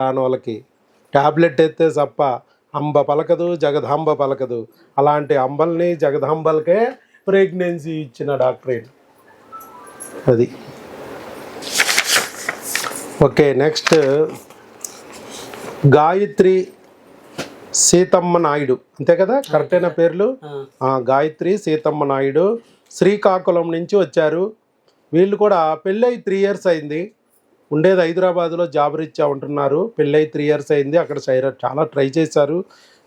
రాని వాళ్ళకి. ట్యాబ్లెట్ ఎత్తే తప్ప అంబ పలకదు జగదాంబ పలకదు. అలాంటి అంబల్ని జగదాంబలకే ప్రెగ్నెన్సీ ఇచ్చిన డాక్టర్ ఈయన. అది. Okay next. గాయత్రి సీతమ్మ నాయుడు. అంతే కదా? కరెక్టైన పేర్లు? గాయత్రి సీతమ్మ నాయుడు శ్రీకాకుళం నుంచి వచ్చారు. వీళ్ళు కూడా పెళ్ళై త్రీ ఇయర్స్ అయింది. ఉండేది హైదరాబాద్లో జాబ్ రీత్యా ఉంటున్నారు. పెళ్ళై త్రీ ఇయర్స్ అయింది. అక్కడ సైర చాలా ట్రై చేశారు.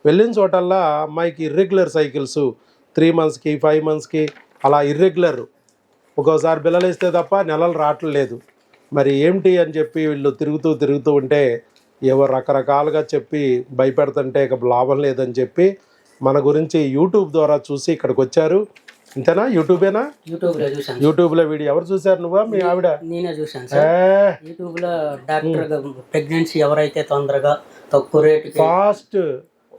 వెళ్ళిన చోటల్లా అమ్మాయికి ఇర్రెగ్యులర్ సైకిల్స్ త్రీ మంత్స్కి ఫైవ్ మంత్స్కి అలా ఇర్రెగ్యులర్ ఒక్కోసారి బిల్లలు ఇస్తే తప్ప నెలలు రావట్లేదు మరి ఏమిటి అని చెప్పి వీళ్ళు తిరుగుతూ తిరుగుతూ ఉంటే ఏవో రకరకాలుగా చెప్పి భయపెడుతుంటే ఇక లాభం లేదని చెప్పి మన గురించి యూట్యూబ్ ద్వారా చూసి ఇక్కడికి వచ్చారు. అంతేనా యూట్యూబేనా? యూట్యూబ్లో చూసాను యూట్యూబ్లో వీడియో ఎవరు చూశారు నువ్వా? మీ ఆవిడ? నేనే చూసాను సార్. యూట్యూబ్లో డాక్టర్ ప్రెగ్నెన్సీ ఎవరైతే తొందరగా తక్కువ రేటుకి ఫాస్ట్.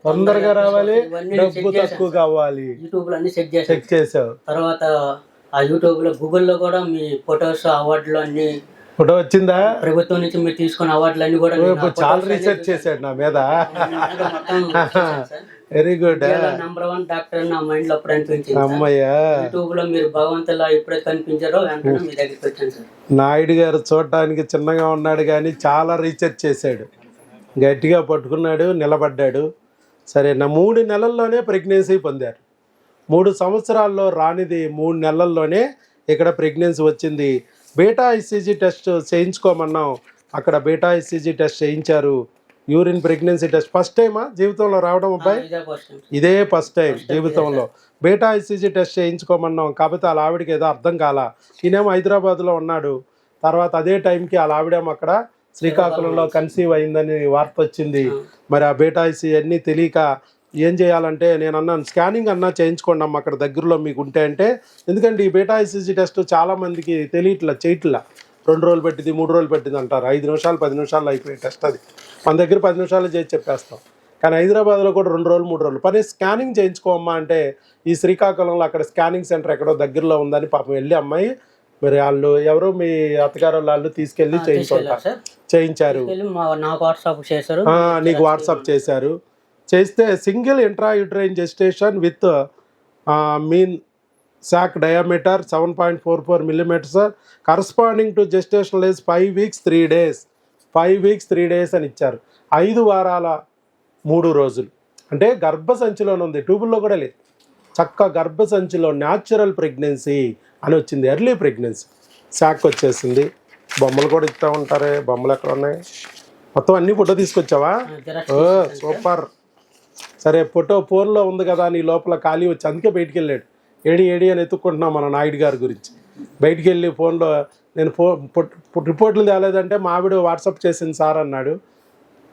తొందరగా రావాలి. డబ్బు తక్కువ కావాలి యూట్యూబ్లో అన్ని చెక్ చేశాను. చెక్ చేసావు తర్వాత ఆ యూట్యూబ్లో గూగుల్లో కూడా మీ ఫొటోస్ అవార్డులు అన్ని ఫోటో వచ్చిందా? ప్రభుత్వం నుంచి మీరు తీసుకున్న అవార్డులు అన్ని కూడా చాలా రీసెర్చ్ చేశాడు నా మీద. Very good number one doctor నా మైండ్లో అప్పుడు. అమ్మయ్యా. యూట్యూబ్లో మీరు భగవంతులా ఎప్పుడైతే కనిపించారో వెంటనే మీ దగ్గరికి వచ్చాను సార్. నాయుడు గారు చూడటానికి చిన్నగా ఉన్నాడు కానీ చాలా రీసెర్చ్ చేశాడు. గట్టిగా పట్టుకున్నాడు నిలబడ్డాడు. సరే నా మూడు నెలల్లోనే ప్రెగ్నెన్సీ పొందారు. మూడు సంవత్సరాల్లో రానిది మూడు నెలల్లోనే ఇక్కడ ప్రెగ్నెన్సీ వచ్చింది. బీటా ఐసీజీ టెస్ట్ చేయించుకోమన్నాం. అక్కడ బీటా ఐసీజీ టెస్ట్ చేయించారు. Urine pregnancy test. ఫస్ట్ టైమా జీవితంలో రావడం అబ్బాయి? ఇదే ఫస్ట్ టైం జీవితంలో. బీటా ఐసీజీ టెస్ట్ చేయించుకోమన్నాం. కాకపోతే వాళ్ళ ఆవిడకి ఏదో అర్థం కాల. ఈయనేమో హైదరాబాద్లో ఉన్నాడు. తర్వాత అదే టైంకి వాళ్ళ ఆవిడేమో అక్కడ శ్రీకాకుళంలో కన్సీవ్ అయిందని వార్త వచ్చింది. మరి ఆ బీటా ఐసీ అన్నీ తెలియక ఏం చేయాలంటే నేను అన్నాను స్కానింగ్ అన్నా చేయించుకోండి అమ్మ అక్కడ దగ్గరలో మీకు ఉంటే అంటే. ఎందుకంటే ఈ బీటా ఐసీజీ టెస్ట్ చాలా మందికి తెలియట్లా చేయట్లా. రెండు రోజులు పెట్టింది మూడు రోజులు పెట్టింది అంటారు. ఐదు నిమిషాలు పది నిమిషాలు అయిపోయే టెస్ట్ అది. మన దగ్గర పది నిమిషాలు చేసి చెప్పేస్తాం. కానీ హైదరాబాద్లో కూడా రెండు రోజులు మూడు రోజులు. పని స్కానింగ్ చేయించుకోమ్మా అంటే ఈ శ్రీకాకుళంలో అక్కడ స్కానింగ్ సెంటర్ ఎక్కడో దగ్గరలో ఉందని పాపం వెళ్ళి అమ్మాయి మరి వాళ్ళు ఎవరో మీ అత్తగారు వాళ్ళు తీసుకెళ్ళి చేయించుకుంటారు చేయించారు. నాకు వాట్సాప్ చేశారు. ఆ, నీకు వాట్సాప్ చేశారు. చేస్తే single intra uterine gestation with mean sac diameter seven point four four millimetres corresponding to gestational age five weeks three days. Five weeks three days అని ఇచ్చారు. ఐదు వారాల మూడు రోజులు. అంటే గర్భసంచిలోనే ఉంది. ట్యూబుల్లో కూడా లేదు. చక్క గర్భసంచిలో న్యాచురల్ ప్రెగ్నెన్సీ అని వచ్చింది. ఎర్లీ ప్రెగ్నెన్సీ శాక్ వచ్చేసింది. బొమ్మలు కూడా ఇస్తూ ఉంటారే. బొమ్మలు ఎక్కడ ఉన్నాయి? మొత్తం అన్ని ఫోటో తీసుకొచ్చావా? సూపర్. సరే ఫోటో ఫోన్లో ఉంది కదా నీ లోపల ఖాళీ వచ్చి అందుకే బయటికి వెళ్ళాడు. ఏడి ఏడి అని ఎత్తుక్కుంటున్నాం మన నాయుడు గారి గురించి. బయటికి వెళ్ళి ఫోన్లో నేను ఫో రిపోర్ట్లు తేలేదంటే మా ఆవిడ వాట్సాప్ చేసింది సార్ అన్నాడు.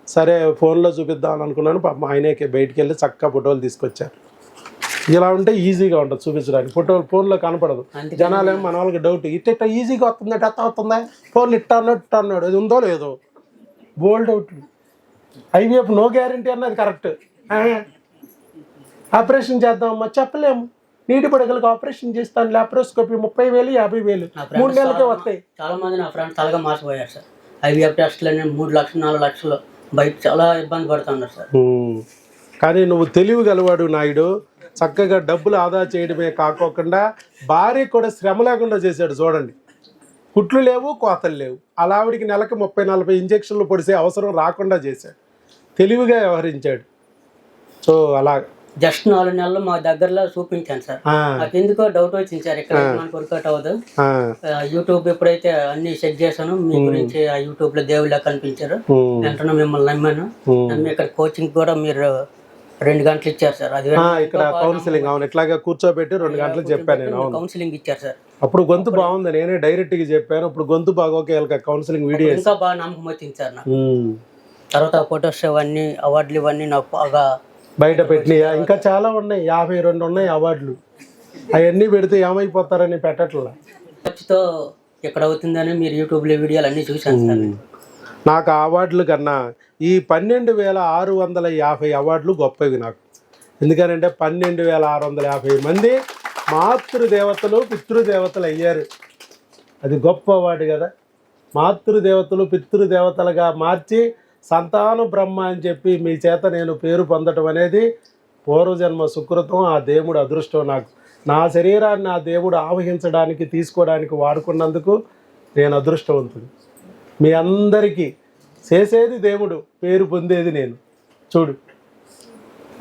సరే ఫోన్లో చూపిద్దాం అనుకున్నాను. పాపం ఆయనే బయటికి వెళ్ళి చక్కగా ఫోటోలు తీసుకొచ్చారు. ఇలా ఉంటే ఈజీగా ఉంటుంది చూపించడానికి. ఫోటోలు ఫోన్లో కనపడదు. జనాలు ఏమో మన వాళ్ళకి డౌట్. ఇట్ట ఇట్ట ఈజీగా వస్తుంది అట్ట వస్తుందా? ఫోన్ ఇట్ట అన్నట్టు ఇట్ట అన్నాడు. అది ఉందో లేదో? Bowled out. IVF no guarantee అన్నది కరెక్ట్. ఆపరేషన్ చేద్దామమ్మా చెప్పలేము. నీటి పడగలకు ఆపరేషన్ చేస్తాను. లాప్రోస్కోపీ ముప్పై వేలు యాభై వేలు. మూడు నెలలకే చాలా- వస్తాయి. చాలా మంది నా ఫ్రెండ్స్ తలగా మాసిపోయారు సార్. ఐవీఎఫ్ టెస్ట్లని మూడు లక్షలు నాలుగు లక్షలు. బయట చాలా ఇబ్బంది పడుతున్నారు సార్. కానీ నువ్వు తెలివి గలవాడు నాయుడు. చక్కగా డబ్బులు ఆదా చేయడమే కాకోకుండా భార్య కూడా శ్రమ లేకుండా చేశాడు చూడండి. కుట్లు లేవు కోతలు లేవు. అలా ఆవిడికి నెలకు ముప్పై నలభై ఇంజక్షన్లు పొడిసే అవసరం రాకుండా చేశాడు. తెలివిగా వ్యవహరించాడు. సో అలా జస్ట్ నాలుగు నెలలు మా దగ్గరలో చూపించాను సార్. నాకు ఎందుకో డౌట్ వచ్చింది సార్ ఇక్కడ మనకు వర్కౌట్ అవ్వదు. యూట్యూబ్ ఎప్పుడైతే అన్ని చెక్ చేశాను మీ గురించి ఆ యూట్యూబ్లో దేవుళ్ళ కనిపించారు. వెంటనే మిమ్మల్ని నమ్మాను. ఇక్కడ కోచింగ్ కూడా మీరు రెండు గంటలు ఇచ్చారు సార్. అది ఇక్కడ కౌన్సిలింగ్ అవును. ఇట్లాగా కూర్చోబెట్టి రెండు గంటలు చెప్పాను నేను కౌన్సిలింగ్ ఇచ్చారు సార్. అప్పుడు గొంతు బాగుంది నేనే డైరెక్ట్గా చెప్పాను. ఇప్పుడు గొంతు బాగోక కౌన్సిలింగ్ వీడియో ఇంకా బాగా నమ్మకం వచ్చింది సార్ నాకు. తర్వాత ఫొటోస్ అవన్నీ అవార్డులు ఇవన్నీ నాకు బాగా బయట పెట్టినాయా? ఇంకా చాలా ఉన్నాయి. యాభై రెండు ఉన్నాయి అవార్డులు. అవన్నీ పెడితే ఏమైపోతారని పెట్టట్లా. ఖర్చుతో ఎక్కడ అవుతుందని మీరు యూట్యూబ్లో వీడియోలు అన్నీ చూశాను సార్. నాకు అవార్డులు కన్నా ఈ పన్నెండు వేల ఆరు వందల యాభై అవార్డులు గొప్పవి నాకు. ఎందుకనంటే పన్నెండు వేల ఆరు వందల యాభై మంది మాతృదేవతలు పితృదేవతలు అయ్యారు. అది గొప్ప అవార్డు కదా. మాతృదేవతలు పితృదేవతలుగా మార్చి సంతాను బ్రహ్మ అని చెప్పి మీ చేత నేను పేరు పొందటం అనేది పూర్వజన్మ సుకృతం ఆ దేవుడు అదృష్టం నాకు. నా శరీరాన్ని ఆ దేవుడు ఆవహించడానికి తీసుకోవడానికి వాడుకున్నందుకు నేను అదృష్టవంతుడు మీ అందరికీ చేసేది దేవుడు పేరు పొందేది నేను. చూడు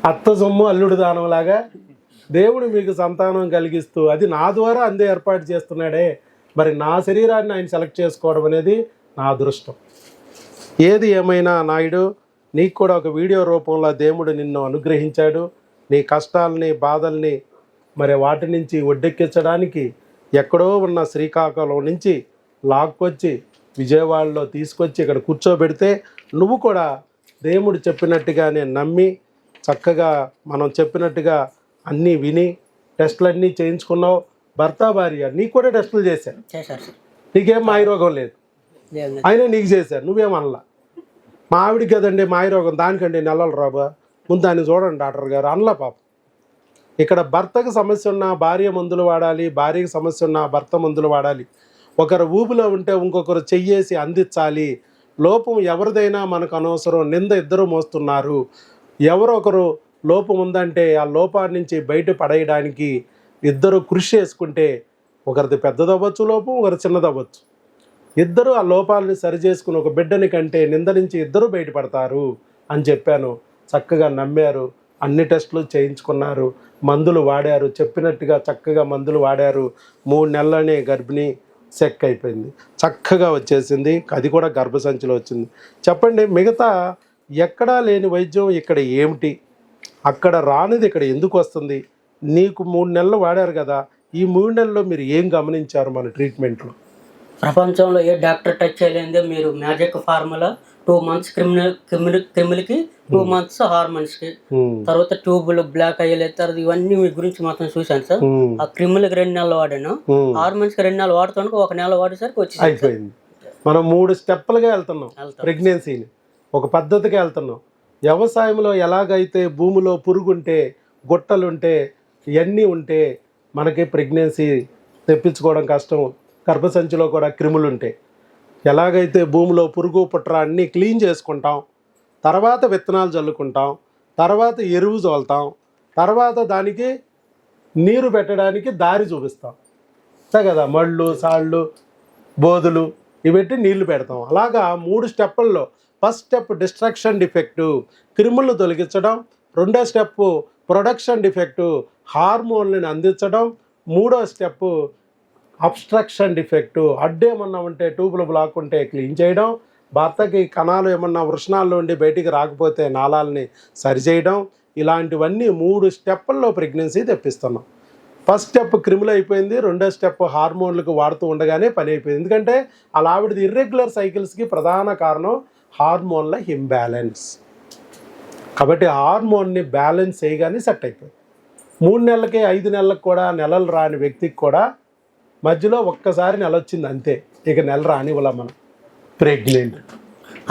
అత్త సొమ్ము అల్లుడు దానంలాగా దేవుడు మీకు సంతానం కలిగిస్తూ అది నా ద్వారా అందే ఏర్పాటు చేస్తున్నాడే. మరి నా శరీరాన్ని ఆయన సెలెక్ట్ చేసుకోవడం అనేది నా అదృష్టం. ఏది ఏమైనా నాయుడు నీకు కూడా ఒక వీడియో రూపంలో దేవుడు నిన్ను అనుగ్రహించాడు. నీ కష్టాలని బాధల్ని మరి వాటి నుంచి ఒడ్డెక్కించడానికి ఎక్కడో ఉన్న శ్రీకాకుళం నుంచి లాక్కొచ్చి విజయవాడలో తీసుకొచ్చి ఇక్కడ కూర్చోబెడితే నువ్వు కూడా దేవుడు చెప్పినట్టుగానే నమ్మి చక్కగా మనం చెప్పినట్టుగా అన్నీ విని టెస్టులన్నీ చేయించుకున్నావు. భర్త భార్య నీకు కూడా టెస్టులు సార్. నీకేం మాయరోగం లేదు. ఆయన నీకు చేశారు. నువ్వేమనలా? మా ఆవిడ కదండి మాయరోగం దానికండి నెలలు రాబా. ముందు దాన్ని చూడండి డాక్టర్ గారు అనలా పాప. ఇక్కడ భర్తకు సమస్య ఉన్న భార్య మందులు వాడాలి భార్యకి సమస్య ఉన్న భర్త మందులు వాడాలి. ఒకరు ఊపులో ఉంటే ఇంకొకరు చెయ్యేసి అందించాలి. లోపం ఎవరిదైనా మనకు అనవసరం నింద ఇద్దరు మోస్తున్నారు. ఎవరొకరు ఒకరు లోపం ఉందంటే ఆ లోపాన్ని నుంచి బయట పడేయడానికి ఇద్దరు కృషి చేసుకుంటే ఒకరిది పెద్దదవ్వచ్చు లోపం ఒకరు చిన్నదవ్వచ్చు. ఇద్దరు ఆ లోపాలని సరిచేసుకుని ఒక బిడ్డని కంటే నింద నుంచి ఇద్దరు బయటపడతారు అని చెప్పాను. చక్కగా నమ్మారు. అన్ని టెస్టులు చేయించుకున్నారు. మందులు వాడారు. చెప్పినట్టుగా చక్కగా మందులు వాడారు. మూడు నెలలనే గర్భిణి సెక్ అయిపోయింది. చక్కగా వచ్చేసింది. అది కూడా గర్భసంచిలో వచ్చింది. చెప్పండి మిగతా ఎక్కడా లేని వైద్యం ఇక్కడ ఏమిటి? అక్కడ రానిది ఇక్కడ ఎందుకు వస్తుంది? నీకు మూడు నెలలు వాడారు కదా. ఈ మూడు నెలల్లో మీరు ఏం గమనించారు మన ట్రీట్మెంట్లో? ప్రపంచంలో ఏ డాక్టర్ టచ్ చేయలేదే మీరు magic formula two months criminal criminal క్రిమిల్కి two months హార్మోన్స్కి. ఉమ్, తర్వాత ట్యూబులు బ్లాక్ అయ్యే తర్వాత ఇవన్నీ మీ గురించి మొత్తం చూశాను సార్. ఉమ్, ఆ క్రిమిల్కి రెండు నెలలు వాడాను. హార్మోన్స్కి రెండు నెలలు వాడుతాను ఒక నెల వాడేసరికి వచ్చి అయిపోయింది. మనం మూడు స్టెప్పులుగా వెళ్తున్నాం. వెళ్తాం. ప్రెగ్నెన్సీని. ఒక పద్ధతిగా వెళ్తున్నాం. వ్యవసాయంలో ఎలాగైతే భూమిలో పురుగుంటే గుట్టలుంటే ఇవన్నీ ఉంటే మనకి ప్రెగ్నెన్సీ తెప్పించుకోవడం కష్టం. గర్భసంచిలో కూడా క్రిములు ఉంటాయి ఎలాగైతే భూమిలో పురుగు పుట్ర అన్నీ క్లీన్ చేసుకుంటాం తర్వాత విత్తనాలు చల్లుకుంటాం తర్వాత ఎరువు చల్లుతాం తర్వాత దానికి నీరు పెట్టడానికి దారి చూపిస్తాం. అంతే కదా? మళ్ళు సాళ్ళు బోధులు ఇవి నీళ్ళు పెడతాం. అలాగా మూడు స్టెప్పుల్లో ఫస్ట్ స్టెప్ డిస్ట్రక్షన్ డిఫెక్టు క్రిములను తొలగించడం రెండో స్టెప్ ప్రొడక్షన్ డిఫెక్టు హార్మోన్లను అందించడం మూడో స్టెప్ అబ్స్ట్రక్షన్ డిఫెక్టు అడ్డేమన్నా ఉంటే ట్యూబులు బ్లాక్ ఉంటే క్లీన్ చేయడం భర్తకి కణాలు ఏమన్నా వృషణాల్లో ఉండి బయటికి రాకపోతే నాళాలని సరిచేయడం ఇలాంటివన్నీ మూడు స్టెప్పుల్లో ప్రెగ్నెన్సీ తెప్పిస్తున్నాం. ఫస్ట్ స్టెప్ క్రిములు అయిపోయింది రెండో స్టెప్ హార్మోన్లకు వాడుతూ ఉండగానే పని అయిపోయింది. ఎందుకంటే అలా ఆవిడది ఇర్రెగ్యులర్ సైకిల్స్కి ప్రధాన కారణం హార్మోన్ల ఇంబ్యాలెన్స్ కాబట్టి హార్మోన్ని బ్యాలెన్స్ చేయగానే సెట్ అయిపోయింది. మూడు నెలలకి ఐదు నెలలకు కూడా నెలలు రాని వ్యక్తికి కూడా మధ్యలో ఒక్కసారి నెల వచ్చింది అంతే. ఇక నెల రానివ్వాల మనం. ప్రెగ్నెంట్.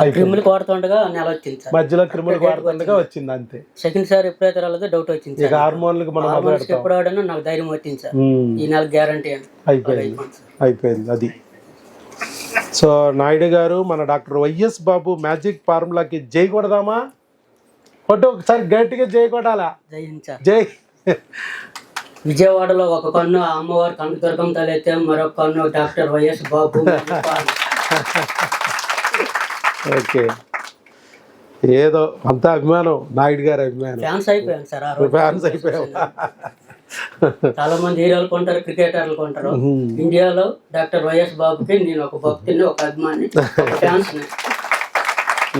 ఆ క్రిమిల్కి వాడుతుండగా నెల వచ్చింది మధ్యలో క్రిములు వాడుతుండగా వచ్చింది. అంతే. సెకండ్ సార్ ఎప్పుడైతే రాలేదో డౌట్ వచ్చింది ఇక హార్మోన్లకు మనం ఎప్పుడు వాడానో నాకు ధైర్యం వచ్చింది సార్. ఈ నెల గ్యారంటీ అయిపోయింది. అయిపోయింది అది. సో నాయుడు గారు మన డాక్టర్ వైఎస్ బాబు మ్యాజిక్ ఫార్ములాకి జై కొడదామా? కొట్టు ఒకసారి గట్టిగా జై కొట్టాలా? సార్. జై. విజయవాడలో ఒక కన్ను ఆ అమ్మవారి కనకదుర్గం తలైతే మరొక కన్ను డాక్టర్ వైఎస్ బాబు ఓకే. ఏదో అంత అభిమానం నాయుడు గారి అభిమానం. ఫ్యాన్స్ అయిపోయాను సార్ ఆ రోజు. ఫ్యాన్స్ అయిపోయావు చాలా మంది హీరోలు కొంటారు క్రికెటర్లు కొంటారు. ఇండియాలో డాక్టర్ వైఎస్ బాబుకి నేను ఒక భక్తుని ఒక అభిమాని ఫ్యాన్స్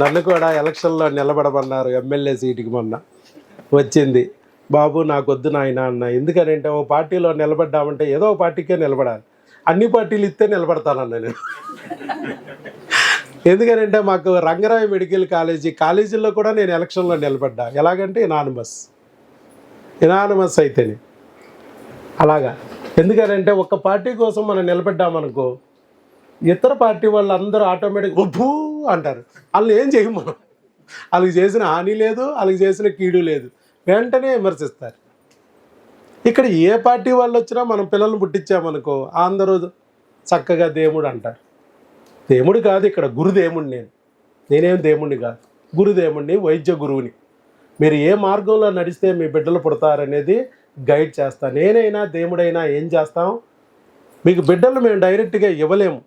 నన్ను కూడా ఎలక్షన్లో నిలబడమన్నారు ఎమ్మెల్యే సీటుకి మొన్న. వచ్చింది. బాబు నాకొద్దు నాయన అన్న. ఎందుకనంటే ఓ పార్టీలో నిలబడ్డామంటే ఏదో ఒక పార్టీకే నిలబడాలి. అన్ని పార్టీలు ఇస్తే నిలబడతానన్న నేను. ఎందుకనంటే మాకు రంగరాయ మెడికల్ కాలేజీ కాలేజీల్లో కూడా నేను ఎలక్షన్లో నిలబడ్డా. ఎలాగంటే ఇనానిమస్ ఇనానిమస్ అయితేనే. అలాగా. ఎందుకనంటే ఒక పార్టీ కోసం మనం నిలబడ్డామనుకో ఇతర పార్టీ వాళ్ళు అందరూ ఆటోమేటిక్ ఉబ్బు అంటారు. వాళ్ళు ఏం చేయం మనం వాళ్ళకి చేసిన హాని లేదు వాళ్ళకి చేసిన కీడు లేదు. వెంటనే విమర్శిస్తారు. ఇక్కడ ఏ పార్టీ వాళ్ళు వచ్చినా మనం పిల్లల్ని పుట్టించామనుకో అందరూ చక్కగా దేవుడు అంటారు. దేవుడు కాదు ఇక్కడ గురుదేముడు నేను. నేనేం దేవుణ్ణి కాదు. గురుదేవుణ్ణి వైద్య గురువుని. మీరు ఏ మార్గంలో నడిస్తే మీ బిడ్డలు పుడతారనేది గైడ్ చేస్తాను నేనైనా దేవుడైనా ఏం చేస్తాం? మీకు బిడ్డలు మేము డైరెక్ట్గా ఇవ్వలేము.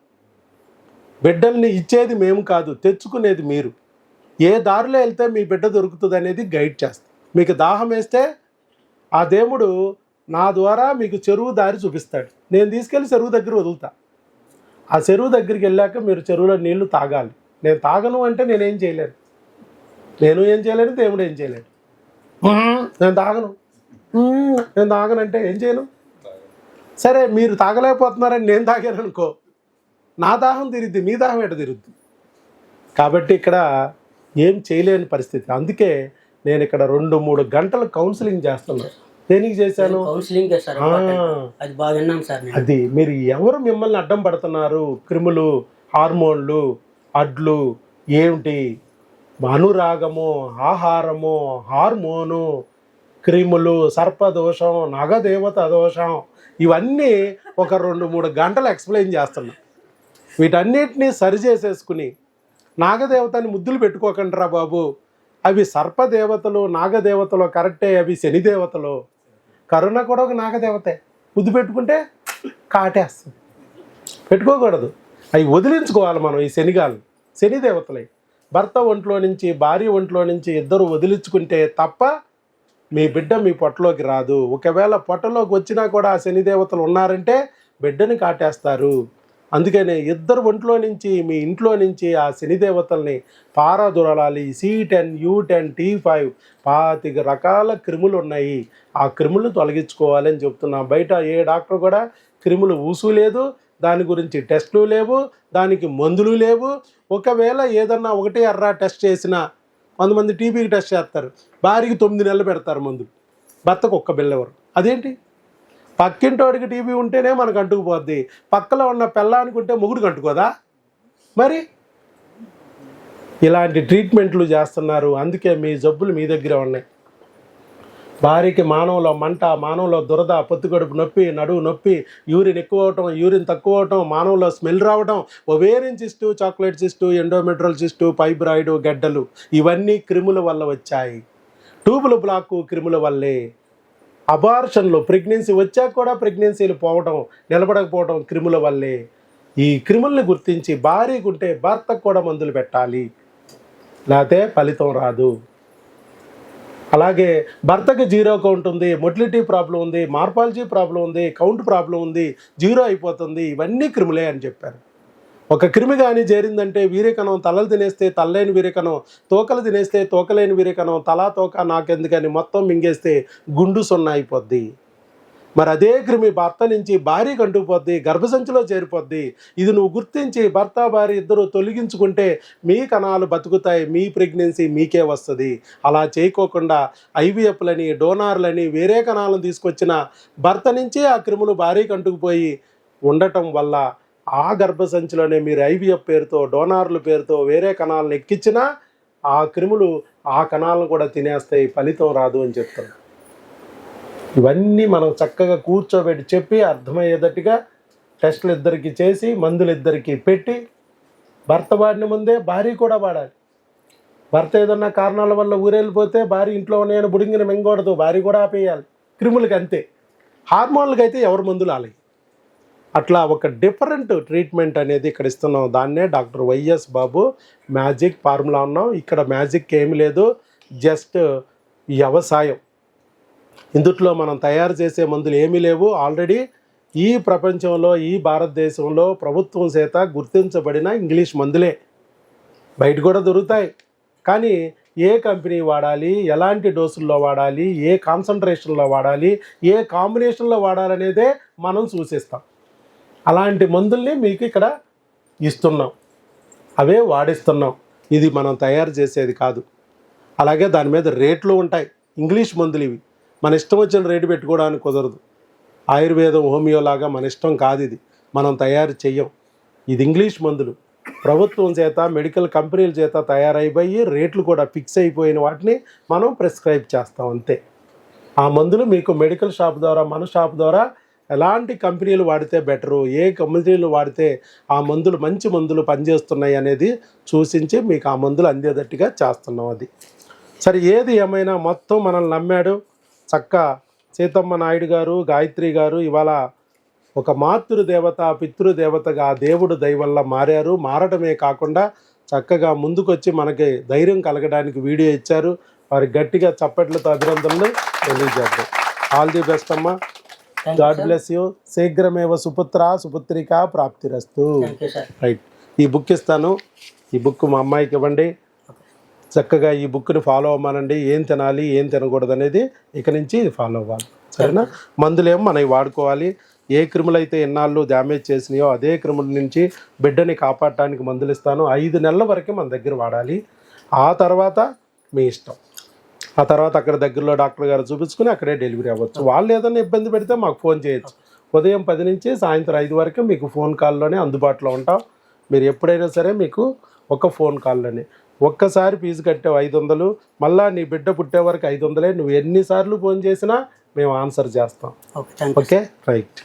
బిడ్డల్ని ఇచ్చేది మేము కాదు తెచ్చుకునేది మీరు. ఏ దారిలో వెళ్తే మీ బిడ్డ దొరుకుతుంది అనేది గైడ్ చేస్తాం. మీకు దాహం వేస్తే ఆ దేవుడు నా ద్వారా మీకు చెరువు దారి చూపిస్తాడు. నేను తీసుకెళ్ళి చెరువు దగ్గర వదులుతా. ఆ చెరువు దగ్గరికి వెళ్ళాక మీరు చెరువులో నీళ్ళు తాగాలి. నేను తాగను అంటే నేనేం చేయలేను. నేను ఏం చేయలేను దేవుడు ఏం చేయలేడు. నేను తాగను. నేను నేను తాగనంటే ఏం చేయను? సరే మీరు తాగలేకపోతున్నారని నేను తాగాను అనుకో నా దాహం తిరిద్ది మీ దాహం ఎట తిరుద్ది? కాబట్టి ఇక్కడ ఏం చేయలేని పరిస్థితి. అందుకే నేను ఇక్కడ రెండు మూడు గంటలు కౌన్సిలింగ్ చేస్తున్నాను దేనికి చేశాను? కౌన్సిలింగ్ అది బాగా సార్ అది మీరు ఎవరు మిమ్మల్ని అడ్డం పడుతున్నారు? క్రిములు హార్మోన్లు అడ్లు ఏమిటి అనురాగము ఆహారము హార్మోను క్రిములు సర్పదోషం నగదేవత దోషం ఇవన్నీ ఒక రెండు మూడు గంటలు ఎక్స్ప్లెయిన్ చేస్తున్నా. వీటన్నిటినీ సరి చేసేసుకుని నాగదేవతని ముద్దులు పెట్టుకోకండి రా బాబు. అవి సర్పదేవతలు నాగదేవతలు కరెక్టే అవి శనిదేవతలు. కరుణ కూడా ఒక నాగదేవతే. ముద్దు పెట్టుకుంటే కాటేస్తుంది. పెట్టుకోకూడదు. అవి వదిలించుకోవాలి మనం ఈ శనిగాలు శనిదేవతలే. భర్త ఒంట్లో నుంచి భార్య ఒంట్లో నుంచి ఇద్దరు వదిలించుకుంటే తప్ప మీ బిడ్డ మీ పొట్టలోకి రాదు. ఒకవేళ పొట్టలోకి వచ్చినా కూడా ఆ శనిదేవతలు ఉన్నారంటే బిడ్డని కాటేస్తారు. అందుకనే ఇద్దరు ఒంట్లో నుంచి మీ ఇంట్లో నుంచి ఆ శనిదేవతల్ని పారాదొరలాలి C ten U ten T five పాతిక రకాల క్రిములు ఉన్నాయి. ఆ క్రిములు తొలగించుకోవాలని చెప్తున్నా. బయట ఏ డాక్టర్ కూడా క్రిములు ఊసు లేదు దాని గురించి టెస్టులు లేవు దానికి మందులు లేవు. ఒకవేళ ఏదన్నా ఒకటి ఎర్ర టెస్ట్ చేసినా కొంతమంది టీబీకి టెస్ట్ చేస్తారు. భార్యకి తొమ్మిది నెలలు పెడతారు మందులు. భర్తకు ఒక్క బిల్లెవరు అదేంటి? పక్కింటోడికి టీవీ ఉంటేనే మనకు అంటుకుపోద్ది. పక్కలో ఉన్న పిల్లానికి ఉంటే మొగుడికి అంటుకోదా? మరి? ఇలాంటి ట్రీట్మెంట్లు చేస్తున్నారు. అందుకే మీ జబ్బులు మీ దగ్గర ఉన్నాయి. భార్యకి మానవులో మంట మానవులో దురద పొత్తుకడుపు నొప్పి నడువు నొప్పి యూరిన్ ఎక్కువ అవటం యూరిన్ తక్కువ అవటం మానవులో స్మెల్ రావటం ovarian cyst chocolate cyst endometrial cyst fibroid గడ్డలు ఇవన్నీ క్రిముల వల్ల వచ్చాయి. ట్యూబుల బ్లాక్ క్రిముల వల్లే. అబార్షన్లు ప్రెగ్నెన్సీ వచ్చాక కూడా ప్రెగ్నెన్సీలు పోవడం నిలబడకపోవడం క్రిముల వల్లే. ఈ క్రిముల్ని గుర్తించి భార్యకుంటే భర్తకు కూడా మందులు పెట్టాలి. లేకపోతే ఫలితం రాదు. అలాగే భర్తకి జీరో అకౌంట్ ఉంది మొటిలిటీ ప్రాబ్లం ఉంది మార్పాలజీ ప్రాబ్లం ఉంది కౌంట్ ప్రాబ్లం ఉంది జీరో అయిపోతుంది ఇవన్నీ క్రిములే అని చెప్పారు. ఒక క్రిమి కానీ చేరిందంటే వీరికనం తలలు తినేస్తే తల్లేని వీరికనం తోకలు తినేస్తే తోకలేని వీరికనం తలా తోక నాకెందుకని మొత్తం మింగేస్తే గుండు సున్నా అయిపోద్ది. మరి అదే క్రిమి భర్త నుంచి భార్య కంటుకుపోద్ది గర్భసంచిలో చేరిపోద్ది. ఇది నువ్వు గుర్తించి భర్త భార్య ఇద్దరు తొలగించుకుంటే మీ కణాలు బతుకుతాయి మీ ప్రెగ్నెన్సీ మీకే వస్తుంది. అలా చేయకోకుండా ఐవీఎఫ్లని డోనార్లని వేరే కణాలను తీసుకొచ్చిన భర్త నుంచి ఆ క్రిములు భారీ కంటుకుపోయి ఉండటం వల్ల ఆ గర్భసంచిలోనే మీరు ఐవీఎఫ్ పేరుతో డోనార్ల పేరుతో వేరే కణాలను ఎక్కించినా ఆ క్రిములు ఆ కణాలను కూడా తినేస్తాయి ఫలితం రాదు అని చెప్తాను ఇవన్నీ మనం చక్కగా కూర్చోబెట్టి చెప్పి అర్థమయ్యేటట్టుగా టెస్టులు ఇద్దరికి చేసి మందులు ఇద్దరికి పెట్టి భర్త వాడిన ముందే భార్య కూడా వాడాలి. భర్త ఏదన్నా కారణాల వల్ల ఊరెళ్ళిపోతే భార్య ఇంట్లో నేను బుడింగిన మింగకూడదు భార్య కూడా ఆపేయాలి. క్రిములకి అంతే హార్మోన్లకైతే అయితే ఎవరు మందులు ఆలయి అట్లా ఒక డిఫరెంట్ ట్రీట్మెంట్ అనేది ఇక్కడ ఇస్తున్నాం. దాన్నే doctor YS Babu magic formula ఉన్నాం ఇక్కడ మ్యాజిక్ ఏమి లేదు. జస్ట్ వ్యవసాయం. ఇందుట్లో మనం తయారు చేసే మందులు ఏమీ లేవు. ఆల్రెడీ ఈ ప్రపంచంలో ఈ భారతదేశంలో ప్రభుత్వం చేత గుర్తించబడిన ఇంగ్లీష్ మందులే. బయట కూడా దొరుకుతాయి. కానీ ఏ కంపెనీ వాడాలి? ఎలాంటి డోసుల్లో వాడాలి? ఏ కాన్సన్ట్రేషన్లో వాడాలి? ఏ కాంబినేషన్లో వాడాలనేదే మనం సూచిస్తాం అలాంటి మందుల్ని మీకు ఇక్కడ ఇస్తున్నాం. అవే వాడిస్తున్నాం. ఇది మనం తయారు చేసేది కాదు. అలాగే దాని మీద రేట్లు ఉంటాయి. ఇంగ్లీష్ మందులు ఇవి. మన ఇష్టం వచ్చిన రేటు పెట్టుకోవడానికి కుదరదు. ఆయుర్వేదం హోమియోలాగా మన ఇష్టం కాదు ఇది. మనం తయారు చెయ్యం. ఇది ఇంగ్లీష్ మందులు. ప్రభుత్వం చేత మెడికల్ కంపెనీల చేత తయారైపోయి రేట్లు కూడా ఫిక్స్ అయిపోయిన వాటిని మనం ప్రిస్క్రైబ్ చేస్తాం అంతే. ఆ మందులు మీకు మెడికల్ షాప్ ద్వారా మన షాప్ ద్వారా ఎలాంటి కంపెనీలు వాడితే బెటరు? ఏ కంపెనీలు వాడితే ఆ మందులు మంచి మందులు పనిచేస్తున్నాయి అనేది సూచించి మీకు ఆ మందులు అందేటట్టుగా చేస్తున్నాం అది. సరే ఏది ఏమైనా మొత్తం మనల్ని నమ్మాడు? చక్క సీతమ్మ నాయుడు గారు గాయత్రి గారు ఇవాళ ఒక మాతృదేవత పితృదేవతగా ఆ దేవుడు దయవల్ల మారారు. మారడమే కాకుండా చక్కగా ముందుకొచ్చి మనకి ధైర్యం కలగడానికి వీడియో ఇచ్చారు. వారికి గట్టిగా చప్పట్లతో అభినందనలు తెలియజేద్దాం. ఆల్ ది బెస్ట్ అమ్మా. గాడ్ బ్లెస్ యూ శీఘ్రమేవ సుపుత్ర సుపుత్రిక ప్రాప్తిరస్తు. రైట్ ఈ బుక్ ఇస్తాను. ఈ బుక్ మా అమ్మాయికి ఇవ్వండి. చక్కగా ఈ బుక్ని ఫాలో అవ్వమానండి. ఏం తినాలి ఏం తినకూడదు అనేది ఇక నుంచి ఫాలో అవ్వాలి. సరేనా? మందులేమో మనవి వాడుకోవాలి. ఏ క్రిములు అయితే ఎన్నాళ్ళు డ్యామేజ్ చేసినాయో అదే క్రిముల నుంచి బిడ్డని కాపాడటానికి మందులు ఇస్తాను. ఐదు నెలల వరకే మన దగ్గర వాడాలి. ఆ తర్వాత మీ ఇష్టం. ఆ తర్వాత అక్కడ దగ్గరలో డాక్టర్ గారు చూపించుకుని అక్కడే డెలివరీ అవ్వచ్చు. వాళ్ళు ఏదైనా ఇబ్బంది పెడితే మాకు ఫోన్ చేయొచ్చు. ఉదయం పది నుంచి సాయంత్రం ఐదు వరకు మీకు ఫోన్ కాల్లోనే అందుబాటులో ఉంటాం. మీరు ఎప్పుడైనా సరే మీకు ఒక ఫోన్ కాల్లోనే. ఒక్కసారి ఫీజు కట్టావు ఐదు వందలు మళ్ళా నీ బిడ్డ పుట్టే వరకు ఐదు వందలే. నువ్వు ఎన్నిసార్లు ఫోన్ చేసినా మేము ఆన్సర్ చేస్తాం. ఓకే? రైట్.